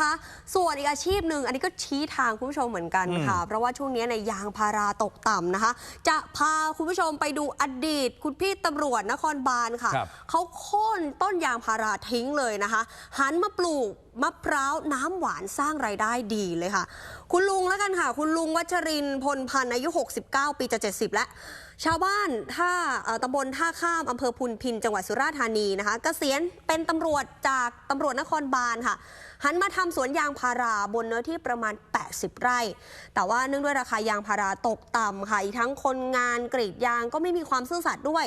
คะ ส่วนอีกอาชีพหนึ่งอันนี้ก็ชี้ทางคุณผู้ชมเหมือนกันค่ะ เพราะว่าช่วงนี้ในยยางพาราตกต่ำนะคะ จะพาคุณผู้ชมไปดูอดีต คุณพี่ตำรวจนครบาลค่ะครับเขาโค่นต้นยางพาราทิ้งเลยนะคะ หันมาปลูกมะพร้าวน้ำหวานสร้างรายได้ดีเลยค่ะ คุณลุงแล้วกันค่ะ คุณลุงวัชรินพลพันธ์อายุ 69 ปีจะ 70 แล้ว ชาวบ้านท่าตำบลท่าข้ามอำเภอพุนพิน จังหวัดสุราษฎร์ธานีนะคะเกษียณเป็นตำรวจจากตำรวจนครบาลค่ะ หันมาทำสวนยางพาราบนเนื้อที่ประมาณ 80 ไร่ แต่ว่าเนื่องด้วยราคายางพาราตกต่ำค่ะอีกทั้งคนงานกรีดยางก็ไม่มีความซื่อสัตย์ด้วย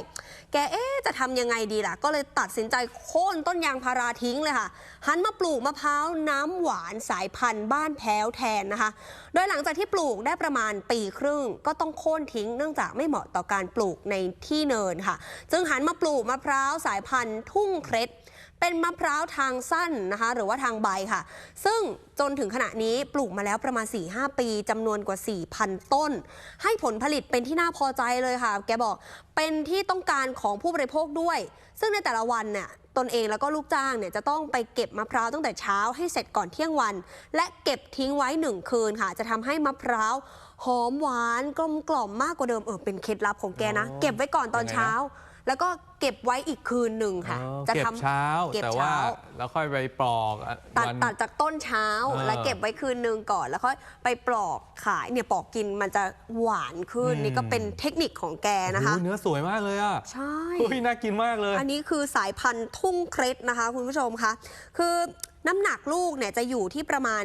แกเอ๊จะทำยังไงดีล่ะ ก็เลยตัดสินใจโค่นต้นยางพาราทิ้งเลยค่ะ หันมาปลูกมะพร้าวน้ำหวานสายพันธุ์บ้านแพ้วแทนนะคะ โดยหลังจากที่ปลูกได้ประมาณปีครึ่ง ก็ต้องโค่นทิ้งเนื่องจากไม่เหมาะต่อการปลูกในที่เนินค่ะ จึงหันมาปลูกมะพร้าวสายพันธุ์ทุ่งเคร็ด เป็นมะพร้าวทางสั้นนะคะ หรือว่าทางใบค่ะ ซึ่งจนถึงขณะนี้ปลูกมาแล้วประมาณ 4-5 ปีจำนวนกว่า 4,000 ต้น ให้ผลผลิตเป็นที่น่าพอใจเลยค่ะ แกบอกเป็นที่ต้องการของผู้บริโภคด้วย ซึ่งในแต่ละวันเนี่ยตนเองแล้วก็ลูกจ้างเนี่ยจะต้องไปเก็บมะพร้าวตั้งแต่เช้าให้เสร็จก่อนเที่ยงวัน และเก็บทิ้งไว้หนึ่งคืนค่ะ จะทำให้มะพร้าวหอมหวานกลมกล่อมมากกว่าเดิมเออเป็นเคล็ดลับของแกนะ เก็บไว้ก่อนตอนเช้า แล้วก็เก็บไว้อีกคืนหนึ่งค่ะ อ๋อจะเก็บทำ เช้า เก็บแต่ว่าเช้า แล้วค่อยไปปลอกอะตัดวัน ตัดจากต้นเช้าเออแล้วเก็บไว้คืนนึงก่อนแล้วค่อยไปปลอกขายเนี่ยปลอกกินมันจะหวานขึ้นอืม นี่ก็เป็นเทคนิคของแกนะคะ โอ้โหเนื้อสวยมากเลยอะใช่เฮ้ยน่ากินมากเลย อันนี้คือสายพันธุ์ทุ่งเคร็ดนะคะ คุณผู้ชมคะคือ น้ำหนักลูกเนี่ยจะอยู่ที่ประมาณ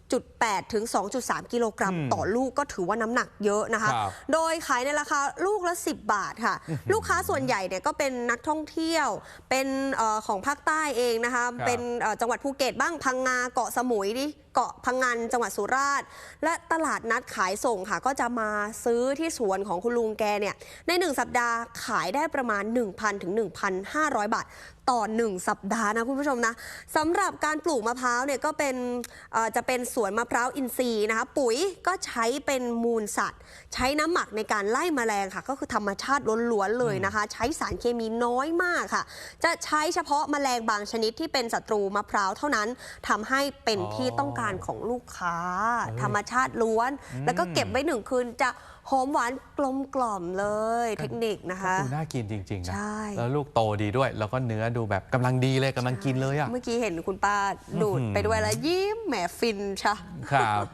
1.8 ถึง 2.3 กิโลกรัมอืมต่อลูกก็ถือว่าน้ำหนักเยอะนะคะครับโดยขายในราคาลูกละ 10 บาทค่ะ ลูกค้าส่วนใหญ่เนี่ยก็เป็นนักท่องเที่ยว เป็นเออของภาคใต้เองนะคะครับเป็นเอ่อจังหวัดภูเก็ตบ้างพังงาเกาะสมุยดิเกาะพังงานจังหวัดสุราษฎร์และตลาดนัดขายส่งค่ะ ก็จะมาซื้อที่สวนของคุณลุงแกเนี่ยในหนึ่งสัปดาห์ขายได้ประมาณ 1,000ถึง1,500 บาท ต่อ 1 สัปดาห์นะคุณผู้ชมนะสำหรับการปลูกมะพร้าวเนี่ยก็เป็นเอ่อจะเป็นสวนมะพร้าวอินทรีย์นะคะปุ๋ยก็ใช้เป็นมูลสัตว์ ใช้น้ำหมักในการไล่แมลงค่ะ ก็คือธรรมชาติล้วนๆเลยนะคะ ใช้สารเคมีน้อยมากค่ะ จะใช้เฉพาะแมลงบางชนิดที่เป็นศัตรูมะพร้าวเท่านั้นทำให้เป็นอ๋อที่ต้องการของลูกค้าเออธรรมชาติล้วนอืมแล้วก็เก็บไว้หนึ่งคืนจะหอมหวานกลมกล่อมเลยเทคนิคนะคะดูน่ากินจริงๆนะใช่แล้วลูกโตดีด้วยแล้วก็เนื้อดูแบบกำลังดีเลยกำลังกินเลยอะ เมื่อกี้เห็นคุณป้าดูดอื้อหือไปด้วยแล้วยิ้มแหมฟินชะ ครับ